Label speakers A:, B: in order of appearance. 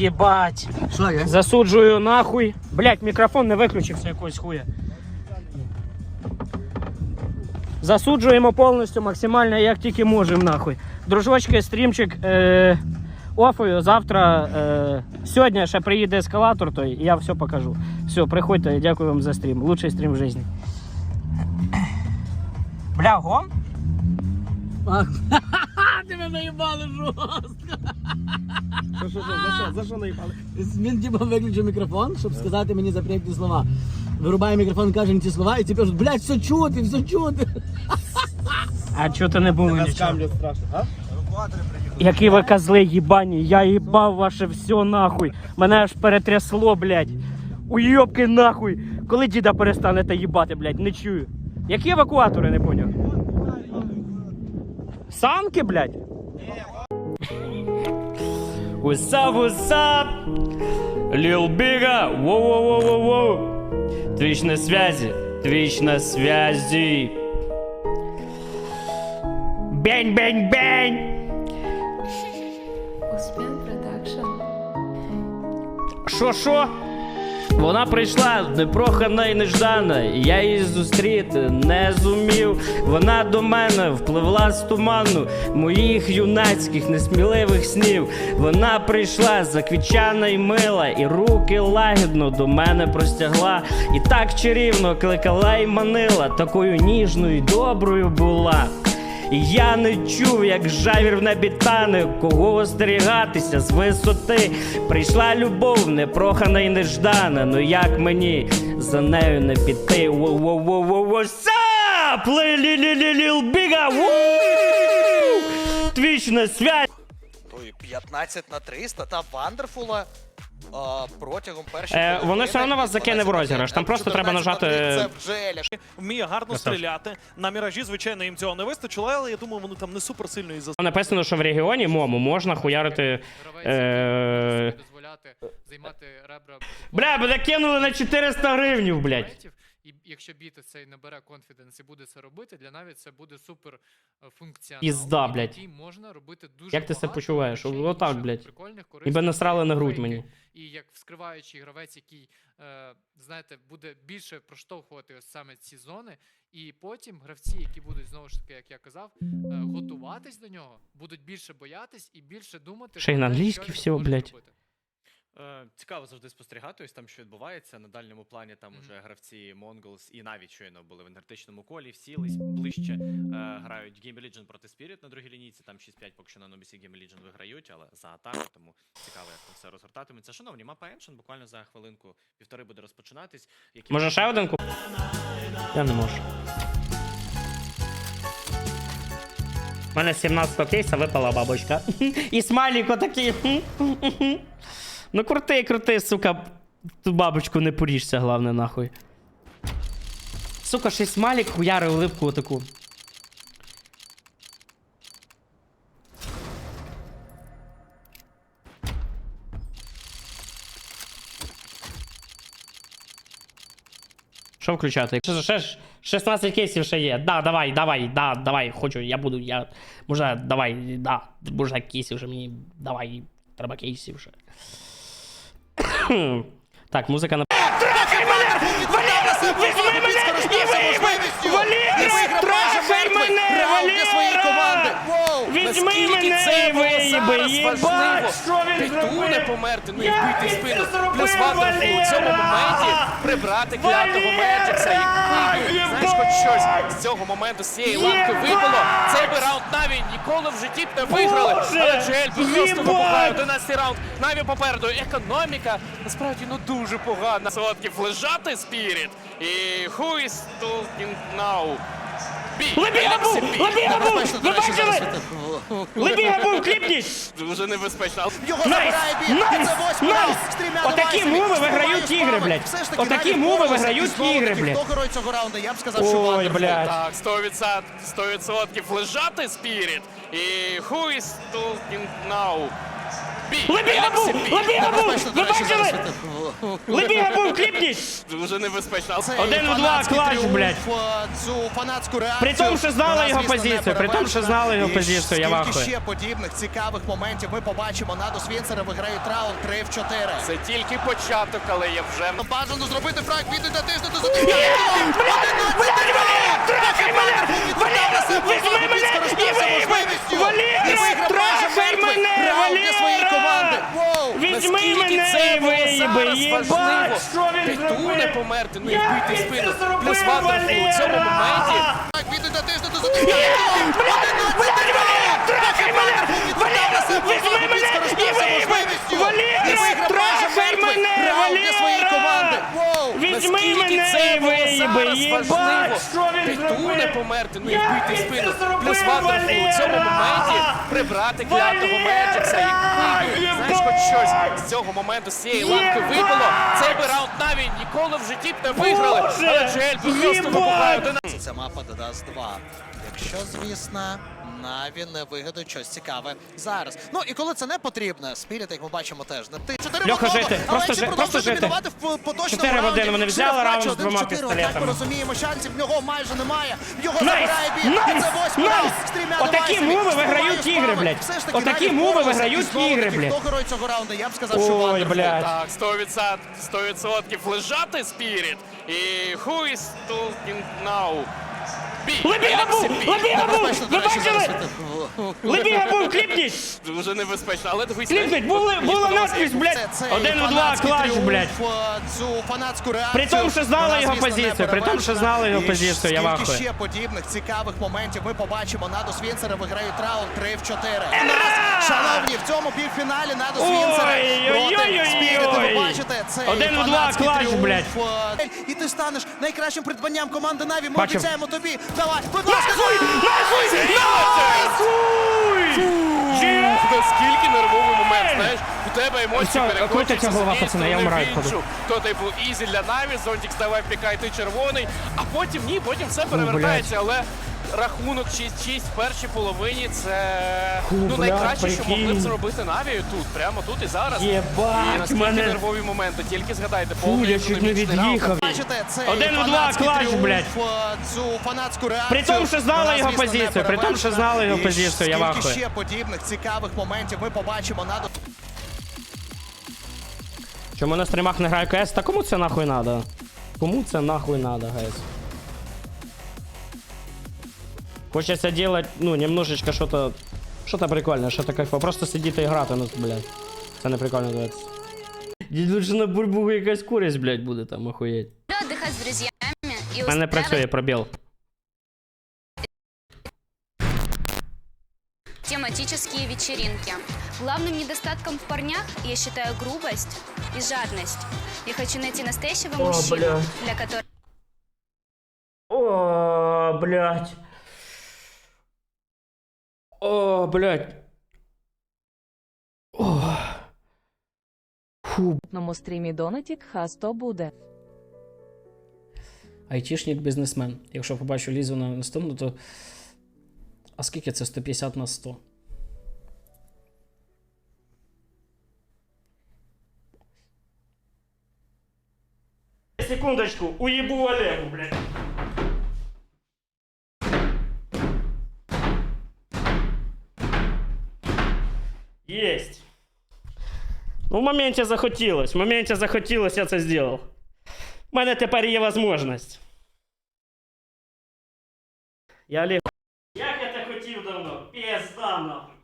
A: Єбать.
B: Що є?
A: Засуджую нахуй. Блять, мікрофон не виключився якогось хуя. Засуджуємо повністю максимально, як тільки можемо, нахуй. Дружочки, стрімчик е, офою. Завтра, е, сьогодні ще приїде ескалатор, той, і я все покажу. Все, приходьте, дякую вам за стрім. Лучший стрім в житті. Бля, гон?
B: Мене наїбали жорстко.
C: За що, за що, за що наїбали?
B: Він типа виключив мікрофон, щоб сказати мені запрямні слова. Вирубає мікрофон, каже ці слова, і ці кажуть, блядь, все чути, все чути.
A: А чого то не було
C: На
A: нічого?
C: скамлю страшно, а?
A: Які ви козли їбані, я їбав ваше все нахуй. Мене аж перетрясло, блядь. Уйобки нахуй. Коли діда перестанете їбати, блядь, не чую. Які евакуатори, не поняв? Санки, блядь? What's up, what's up? Lil Бига, воу-воу-воу-воу. Твич на связи, Твич на связи. Бень-бень-бень!
D: Успен Продакшн.
A: Що? Вона прийшла непрохана і неждана. Я її зустріти не зумів. Вона до мене впливла з туману моїх юнацьких несміливих снів. Вона прийшла заквічана й мила, і руки лагідно до мене простягла. І так чарівно кликала й манила, такою ніжною й доброю була. І я не чув, як жавір в небі кого остерігатися з висоти. Прийшла любов, непрохана й неждана. Ну як мені за нею не піти? Воу-воу-воу-воу, what's up? Лі-лі-лі-лі-ліл біга, вуу! Твіч на связь.
E: 15 на 300 та Вандерфула а, протягом перших.
A: Е, воно все одно вас закине в розіграш. Там просто треба нажати-
E: Це вже ляш.
F: Вміє гарно
A: Красавчик.
F: стріляти. На міражі, звичайно, їм цього не вистачило, але я думаю, вони там не супер сильно і за
A: Написано, що в регіоні мому можна хуярити. Е...
G: дозволяти займати ребра.
A: Бля, мене кинули на 400 гривнів, блядь.
G: І якщо біти цей набере конфіденс і буде це робити, для навіть це буде супер е, функціонал.
A: Пізда,
G: і
A: блядь.
G: тоді можна робити дуже
A: Як ти себе
G: багато
A: почуваєш?
G: речей
A: Отак, блядь.
G: прикольних,
A: Ніби насрали на грудь
G: фейків. І як вскриваючий гравець, який, е, знаєте, буде більше проштовхувати ось саме ці зони, і потім гравці, які будуть знову ж таки, як я казав, е, готуватись до нього, будуть більше боятись і більше думати.
A: Ще й на англійській всього, блядь.
G: зробити.
H: Е, Цікаво завжди спостерігати, ось там що відбувається. На дальньому плані там уже гравці Mongols і навіть щойно були в енергетичному колі, всілись ближче е, грають Game Legion проти Spirit на другій лінійці. Там 6-5 поки що на Нобісі Game Legion виграють, але за атаку, тому цікаво, як там все розгортатиметься. Шановні, мапа Ancient буквально за хвилинку півтори буде розпочинатись. Які
A: Може ще один куп? Я не можу. У мене з 17 кейса випала бабочка. І смайлік отакий. Ну крути, крути, сука. Ту бабочку не поріжся, головне, нахуй. Сука, ще й смайлік хуярив улипку отаку. Що включати? Ще, ще ж 16 кейсів ще є. Да, давай, давай, да, давай, хочу, я буду, я. Може, давай, да, може кейсів ще мені. Давай, треба кейсів ще. Так, музика на. Трахай мене! Валера! Візьми мене! Валера! Трахай мене!
E: своєї команди.
A: Валера! Візьми і Єбать,
E: важливо.
A: що він
E: Піту не померти, ну і
A: Як
E: вбити
A: він
E: спину.
A: це зробив,
E: Плюс Вандерфул у цьому
A: Валера?
E: моменті прибрати клятого
A: Валера!
E: Меджикса. Якби, знаєш, хоч щось з цього моменту, з цієї ланки випало. Цей би раунд Наві ніколи в житті б не виграли.
A: Боже!
E: Але Джель просто
A: Єбать!
E: вибухає. 11 раунд. Наві попереду. Економіка насправді ну дуже погана. Сотків лежати Спіріт. І who is talking now? Бі.
A: Лебіга був!
E: Еліксі Бі.
A: Лебіга був! Ви бачили? Лебіга був, кліпніть!
E: Дуже небезпечно.
I: Його
A: Найс!
I: забирає бій.
A: Найс!
I: Це восьмий
A: Найс!
I: раунд. Стрімляно
A: Отакі
I: Вайсові.
A: мови виграють
I: справи.
A: ігри, блядь.
I: Все ж таки
A: Отакі
I: впоралися.
A: виграють
I: І знову
A: ігри,
I: таки,
A: блядь.
I: Хто герой цього раунду? Я б сказав, що
A: Ой,
I: Вандерфул.
A: блядь.
E: Так, 100%, 100% лежати Спіріт. І who is talking now? Бій!
A: Лебіга був! Лебіга був! Ви бачили?
E: Дуже небезпечно.
A: Один у два клач, блядь.
D: Цю фанатську реакцію.
A: При тому, що знали його позицію, при тому, що знали його позицію, я
D: скільки ще подібних цікавих моментів ми побачимо. Надус Вінцера виграють раунд 3 в 4.
E: Це тільки початок, але я вже
D: Бажано зробити фраг, відуть натиснути за
A: Візьми мене! і вийми! Валєра, трахай мене, Валєра! Візьми мене і
E: було
A: виїби, їбать, що він
E: Пету не
A: зробив?
E: померти, ну і вбити спину. Плюс Вандерфул у цьому моменті.
D: Відуть натиснути за
A: Трахай мене! Валєра, візьми мене! Валєра, трахай мене, Валєра! Візьми мене
E: це
A: і виїби,
E: важливо.
A: що він
E: Пету не
A: зробив?
E: померти, ну і вбити спину. Плюс Вандерфул у цьому моменті прибрати клятого! Меджикса і вибив. Знаєш, хоч щось з цього моменту, з цієї ланки випало. Цей би раунд Наві ніколи в житті б не виграли.
A: Боже!
E: Але Джельби просто один
D: Це мапа Дедас 2. Якщо, звісно, Наві не вигадують щось цікаве зараз. Ну і коли це не потрібно, Спіріт, як ми бачимо, теж не ти. Чотири
A: Льоха,
D: в одному,
A: жити,
D: але
A: просто
D: Енчі
A: жи-
D: продовжує
A: просто жити.
D: домінувати в поточному
A: Чотири в
D: раунді.
A: один вони взяли
D: Шериф
A: раунд з двома
D: один в чотири. Так
A: пістолетами.
D: ми розуміємо, шансів в нього майже немає. Його
A: Найс!
D: забирає бій. І
A: Найс!
D: це восьмий
A: Найс!
D: раунд. Стрімяни
A: Отакі
D: вступає
A: виграють ігри, блядь. Отакі мови виграють ігри, блядь.
D: Хто герой цього раунду? Я б сказав, що
A: Ой,
D: Вандерфул.
A: блядь.
E: Так, 100%, 100% лежати Спіріт. І who is talking now? Бій!
A: Лебіга був! Лебіга був! Ви бачили? Лебіга був, кліпніть!
E: Дуже небезпечно, але дивись.
A: Кліпніть, були, була надпись, блядь! Один у два клач, блядь!
D: е, Цю фанатську реакцію.
A: При тому, що знали його позицію, при тому, що знали його позицію, я вахую.
D: ще подібних цікавих моментів ми побачимо. Надус Вінцера виграють раунд 3 в 4. У нас, шановні, в цьому півфіналі Надус
A: Ой,
D: Вінцера проти Спіріта. Ви бачите, це
A: Один у два клач, блядь.
D: е, І ти станеш найкращим придбанням команди Наві. Ми обіцяємо тобі. Давай, будь ласка,
A: Нахуй! Нахуй! Нахуй! Є!
E: Наскільки нервовий момент, знаєш, у тебе емоції перекочуються
A: голова, пацани, я вмираю.
E: То, типу, ізі для Наві, зонтік ставай, пікай, ти червоний, а потім ні, потім все перевертається, але рахунок 6-6 в першій половині це ну, найкраще, що могли б зробити Наві тут, прямо тут і зараз. І
A: Єбать,
E: наскільки
A: мене...
E: нервові моменти, тільки згадайте,
A: Фу,
E: повний
A: я чуть не
E: економічний раунд.
A: від'їхав.
D: Бачите,
A: Один у два
D: фанатський
A: клач,
D: тріумф,
A: блядь.
D: е, Цю фанатську реакцію.
A: При тому, що знали
D: Вона,
A: його
D: звісно, не
A: позицію, при тому, що знали його
D: І
A: позицію, я
D: скільки
A: вахую.
D: ще подібних цікавих моментів ми побачимо на
A: Чому на стримах не грає КС? Та кому це нахуй надо? Кому це нахуй надо, гайс? Хочеться делать, ну, немножечко что-то... Что-то прикольне, що-то кайфо. Просто сидіти і грати, ну, блядь. Це не прикольно дивитися. Лучше на бульбугу якась курість, блядь, буде там, охуєть.
I: отдыхать с друзьями и
A: У мене працює пробіл.
I: тематические вечеринки. Главным недостатком в парнях я считаю грубость и жадность. Я хочу найти настоящего
A: О,
I: мужчину,
A: бля.
I: для которого
A: О, блядь. О, блядь. О. Фу,
J: наступному стрімі Донатік Хасто буде.
A: Айтішник бізнесмен. Якщо побачу лізу на наступну, то. А скільки це 150 на 100? Секундочку, уебу Олегу, блядь. Есть. Ну, в моменті захотілось. В моменті захотілось, я це зробив. У мене тепер є можливість. Я Олег. Як я це хотів давно? Пізда нахуй.